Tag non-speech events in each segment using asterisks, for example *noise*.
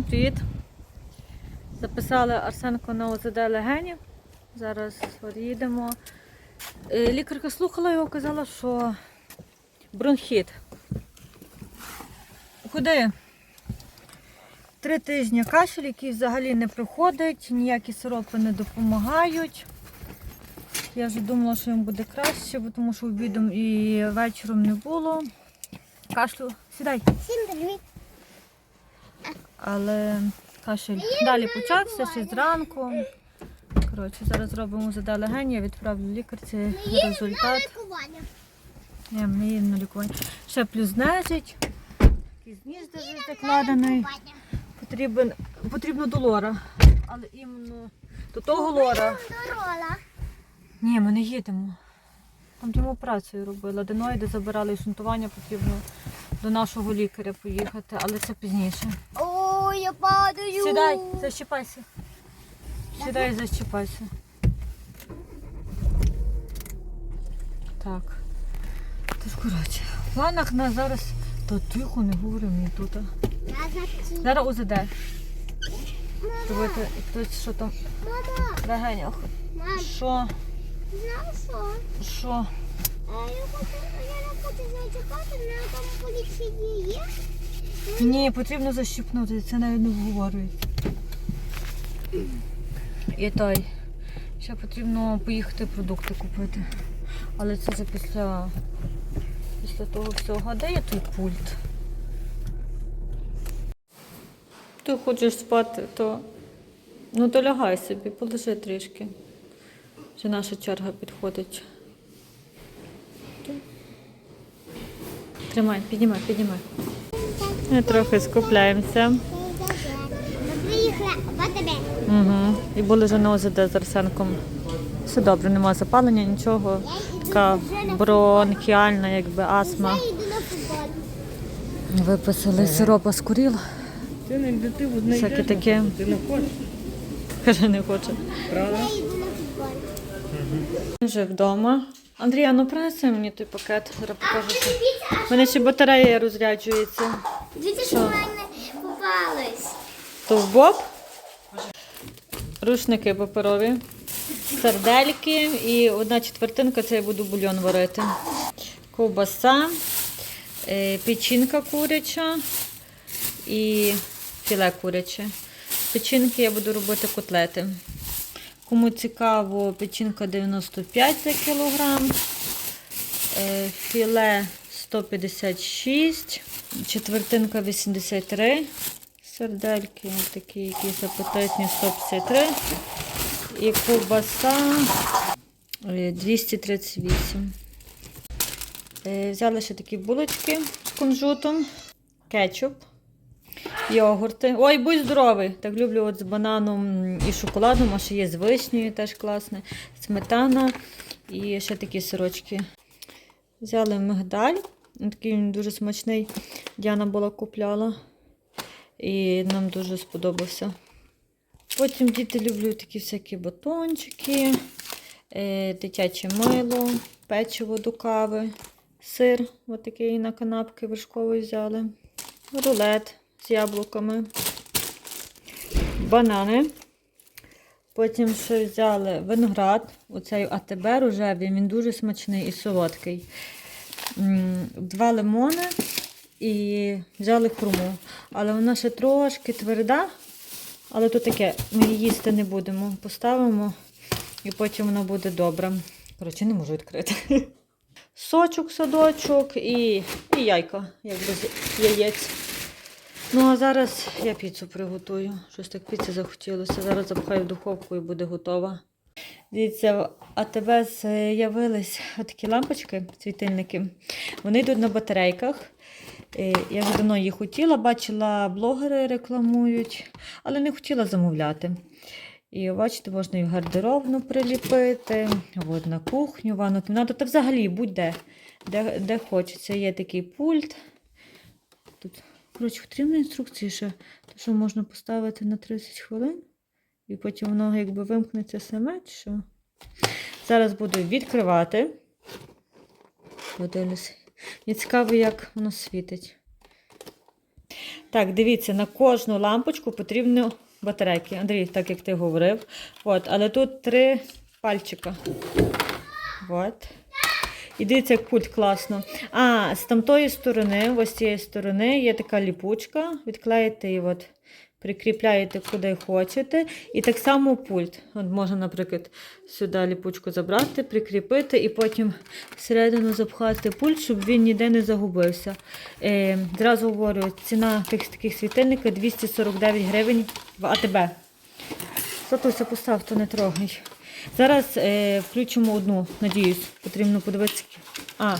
Всім привіт! Записали Арсенко на ОЗД легенів. Зараз їдемо. Е, Лікарка слухала його, казала, що бронхіт. Куди? Три тижні кашель, який взагалі не проходить, ніякі сиропи не допомагають. Я вже думала, що їм буде краще, тому що обідом і вечором не було. Кашлю. Сідай. Всім привіт. Але кашель далі почався ще зранку. Коротше, зараз робимо ЗД легені, я відправлю лікарці результат. Я не їм на лікування. Ще плюс нежить. Такий зніс закладений. Потрібен, потрібно до лора. Але іменно до того лора. Ні, ми не їдемо. Там йому операцію робили. Аденоїди забирали і шунтування потрібно до нашого лікаря поїхати, але це пізніше. Я падаю. Сідай, защіпайся. Сідай защіпайся. Так. Тож, коротше, в планах на зараз. Та тихо, не говори мені тут. Зараз УЗД. Робити хтось що там Мама, в Що? знаєш що? Що? А Я не хочу зачекати, але там поліції є. Ні, потрібно защіпнути, це навіть не обговорюється. І той. Ще потрібно поїхати продукти купити. Але це вже після, після того всього. Де є той пульт? Ти хочеш спати, то ну то лягай собі, полежи трішки. Вже наша черга підходить. Тримай, піднімай, піднімай. Ми трохи скупляємося. Угу. І були вже на ОЗД з Арсенком. Все добре, немає запалення, нічого. Така бронхіальна, якби астма. Виписали сиропа з куріл. Ти не йди, ти не Всяке таке. Ти не хочеш, Каже, не хоче. правда? Вже вдома. Андрія, ну принеси мені той пакет, зараз покажу. що- У мене ще батарея розряджується. Дивіться, що в мене попалось. То в боб. Рушники паперові, сардельки і одна четвертинка це я буду бульйон варити. Ковбаса, е, печінка куряча і філе куряче. З Печінки я буду робити котлети. Кому цікаво, печінка 95 за кілограм, е, філе 156, четвертинка 83, сердельки такі якісь апетитні 153 і ковбаса е, 238. Е, Взяли ще такі булочки з кунжутом, кетчуп, йогурти. Ой, будь здоровий! Так люблю от з бананом і шоколадом, а ще є з вишнею, теж класне. Сметана і ще такі сирочки. Взяли мигдаль. Такий він дуже смачний. Діана була купляла. І нам дуже сподобався. Потім діти люблять такі всякі батончики, е, дитяче мило, печиво до кави, сир, отакий на канапки вершковий взяли, рулет з яблуками, банани. Потім ще взяли виноград, оцей АТБ рожевий, він дуже смачний і солодкий. Два лимони і взяли хурму. Але вона ще трошки тверда, але то таке, ми її їсти не будемо. Поставимо і потім вона буде добра. Коротше, не можу відкрити. *laughs* Сочок, садочок і, і яйка, як без яєць. Ну, а зараз я піцу приготую. Щось так піці захотілося. Зараз запхаю в духовку і буде готова. Дивіться, в АТБ з'явились такі лампочки, світильники. Вони йдуть на батарейках. Е, Я вже давно їх хотіла, бачила, блогери рекламують, але не хотіла замовляти. І бачите, можна і в гардеробну приліпити, от на кухню, ванну кімнату, та взагалі будь-де, де, де хочеться. Є такий пульт. Тут, коротше, потрібні інструкції ще, то що можна поставити на 30 хвилин, і потім воно якби вимкнеться саме. Що? Зараз буду відкривати. Подивлюся. Мені цікаво, як воно світить. Так, дивіться, на кожну лампочку потрібно батарейки. Андрій, так як ти говорив. От, але тут три пальчика. От. І дивіться, як пульт класно. А, з тамтої сторони, ось з цієї сторони, є така ліпучка. Відклеїте її, от, прикріпляєте куди хочете. І так само пульт. От можна, наприклад, сюди ліпучку забрати, прикріпити і потім всередину запхати пульт, щоб він ніде не загубився. Е, зразу говорю, ціна тих таких світильників 249 гривень в АТБ. Златуся, постав, то не трогай. Зараз е, включимо одну, надіюсь, потрібно подивитися. А,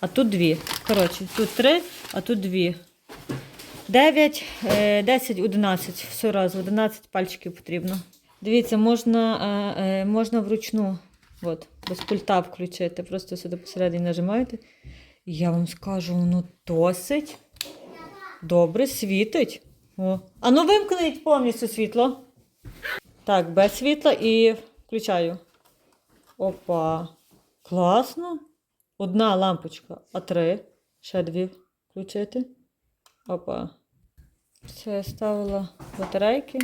а тут дві. Коротше, тут три, а тут дві. 9, е, 10, 11. Все разом, 11 пальчиків потрібно. Дивіться, можна, е, е, можна вручну, от, без пульта включити. Просто сюди посередині нажимаєте. Я вам скажу, воно досить добре світить. О. А ну вимкніть повністю світло. Так, без світла і включаю. Опа. Класно. Одна лампочка, а три. Ще дві включити. Опа. Все, я ставила батарейки.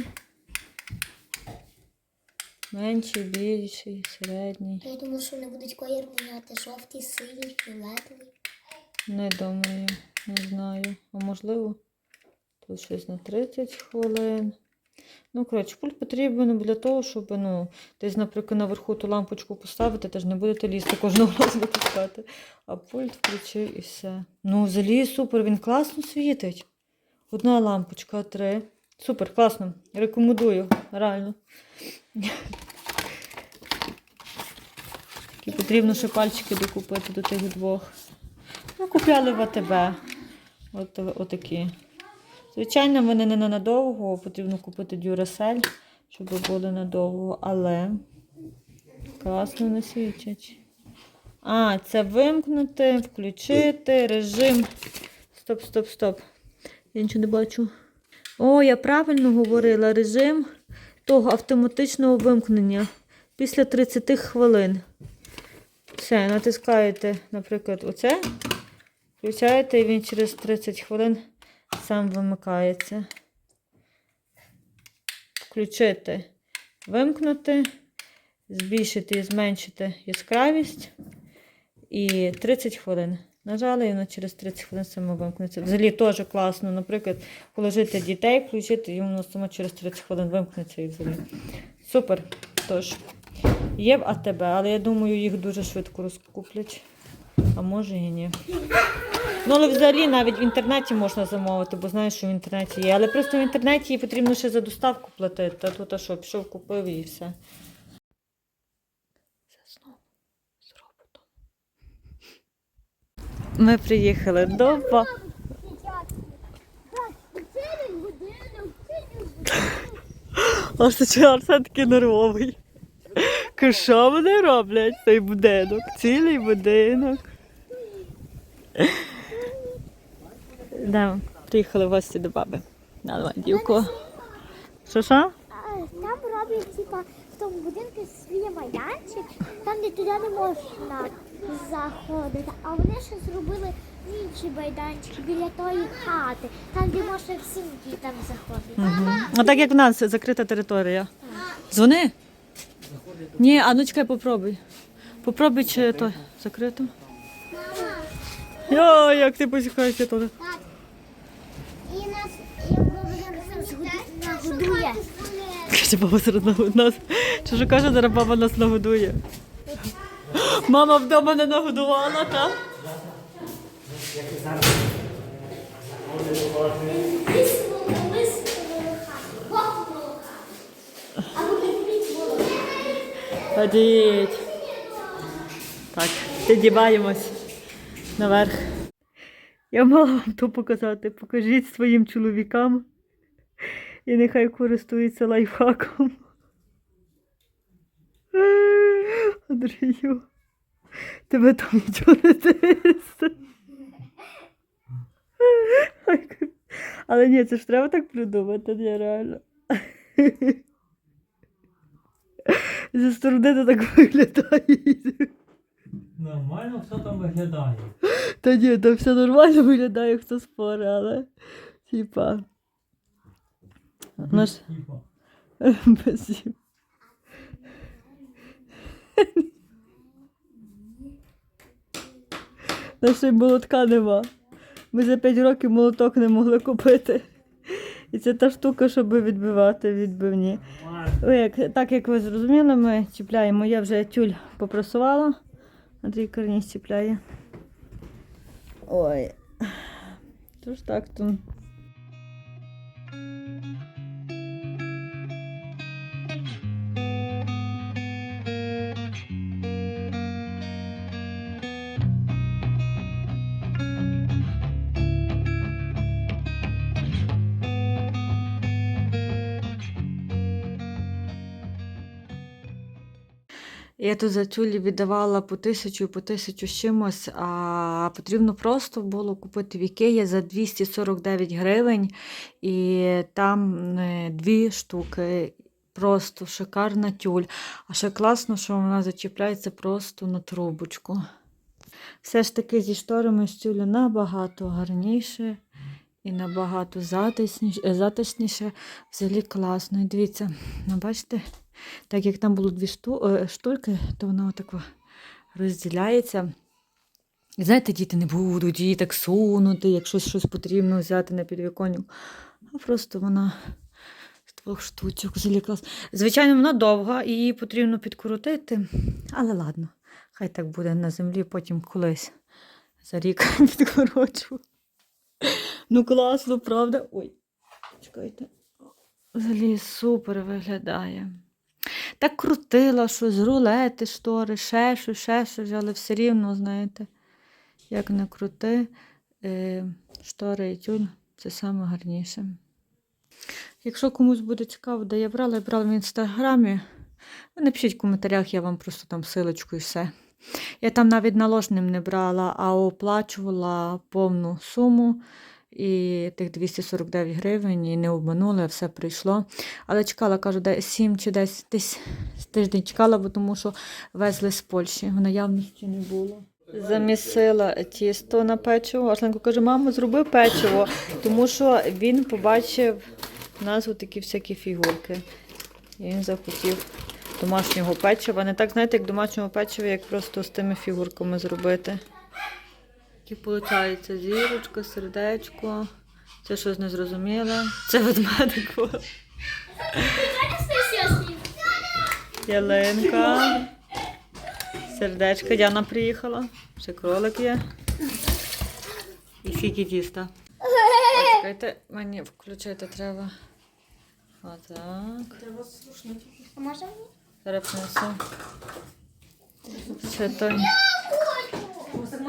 Менший, більший, середній. Я думаю, що вони будуть колір міняти жовтий, синій, фіолетовий. Не думаю, не знаю. А можливо, тут щось на 30 хвилин. Ну, коротше, пульт потрібен для того, щоб, ну, десь, наприклад, наверху ту лампочку поставити, теж не будете лізти кожного *laughs* разу витискати. А пульт включив і все. Ну, взагалі супер, він класно світить. Одна лампочка, три. Супер, класно. Рекомендую, реально. І потрібно ще пальчики докупити до тих двох. Ну, купляли в АТБ. От, отакі. Звичайно, вони не надовго, потрібно купити дюрасель, щоб були надовго, але класно не світять. А, це вимкнути, включити, режим. Стоп, стоп, стоп. Я нічого не бачу. О, я правильно говорила. Режим того автоматичного вимкнення після 30 хвилин. Все, натискаєте, наприклад, оце. Включаєте, і він через 30 хвилин сам вимикається. Включити, вимкнути, збільшити і зменшити яскравість. І 30 хвилин. Нажали, і воно через 30 хвилин само вимкнеться. Взагалі теж класно, наприклад, положити дітей, включити, і воно само через 30 хвилин вимкнеться і взагалі. Супер. Тож, є в АТБ, але я думаю, їх дуже швидко розкуплять. А може і ні. Ну, але взагалі навіть в інтернеті можна замовити, бо знаєш, що в інтернеті є. Але просто в інтернеті їй потрібно ще за доставку платити. А тут а що, пішов, купив і все. З роботом. Ми приїхали до ба. Арсен такий нервовий. Що вони роблять цей будинок? Цілий будинок. *laughs* Да, приїхали в гості до баби. На Ландівку. Що що? Там роблять, типа, в тому будинку свій майданчик, там де туди не можна заходити. А вони ще зробили інший майданчик біля тої хати, там де можна всім дітям заходити. А так як в нас закрита територія. Дзвони. Ні, а ну чекай, попробуй. Попробуй, чи то закрито. Йо, як ти посікаєшся туди. І нас нагодує. Каже, баба зараз нас. Чи що каже, зараз баба нас нагодує. Мама вдома не нагодувала, так? Ходіть. Так, підіймаємось наверх. Я мала вам то показати. Покажіть своїм чоловікам. І нехай користуються лайфхаком. Андрію, тебе там нічого не дивиться. Але ні, це ж треба так придумати, ні, реально. Зі сторони то так виглядає. Все там виглядає. *laughs* Та ні, там все нормально виглядає, хто спорить, але Типа. Ну ж. Без. *laughs* Нашої молотка нема. Ми за 5 років молоток не могли купити. І це та штука, щоб відбивати відбивні. Ой, як, так як ви зрозуміли, ми чіпляємо. Я вже тюль попрасувала. Андрій карніс чіпляє. Ой. Тож так то. Я тут за тюлі віддавала по тисячу, по тисячу з чимось, а потрібно просто було купити в Ікеї за 249 гривень, і там е, дві штуки. Просто шикарна тюль. А ще класно, що вона зачіпляється просто на трубочку. Все ж таки зі шторами з тюлю набагато гарніше і набагато е, затишніше. Взагалі класно. І дивіться, ну, бачите? Так як там було дві шту, е, то вона отак розділяється. Знаєте, діти не будуть її так сунути, якщо щось потрібно взяти на підвіконник. А просто вона з двох штучок взагалі. Звичайно, вона довга, її потрібно підкрутити. Але ладно, хай так буде на землі, потім колись за рік *laughs* підкорочу. Ну, класно, правда? Ой, чекайте. Взагалі супер виглядає. Так крутила щось, рулети, штори, ще щось, ще щось, але все рівно, знаєте, як не крути, е, штори і тюль це саме гарніше. Якщо комусь буде цікаво, де я брала, я брала в інстаграмі. Ви напишіть в коментарях, я вам просто там силочку і все. Я там навіть наложним не брала, а оплачувала повну суму і тих 249 гривень, і не обманули, все прийшло. Але чекала, кажу, де 7 чи десь десь тиждень чекала, бо тому що везли з Польщі. В наявності не було. Замісила тісто на печиво. Арсенко каже, мамо, зроби печиво, тому що він побачив у нас такі всякі фігурки. І він захотів домашнього печива. Не так, знаєте, як домашнього печива, як просто з тими фігурками зробити. Які виходить зірочка, сердечко. Це щось незрозуміле. Це ведмедик. Ялинка. Сердечко. Діана приїхала. Ще кролик є. І скільки тіста. Чекайте, мені включити треба. Отак. А може? Зараз принесу. Ще той.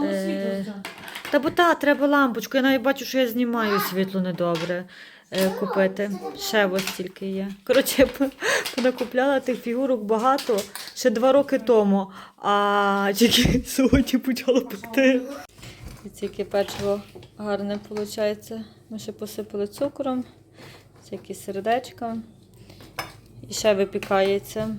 Е, Та бо та, треба лампочку. Я навіть бачу, що я знімаю світло недобре е, купити. Ще ось тільки є. Коротше, я понакупляла тих фігурок багато ще два роки тому, а тільки *laughs* сьогодні почала пекти. І тільки печиво гарне виходить. Ми ще посипали цукром, всякі сердечка. І ще випікається.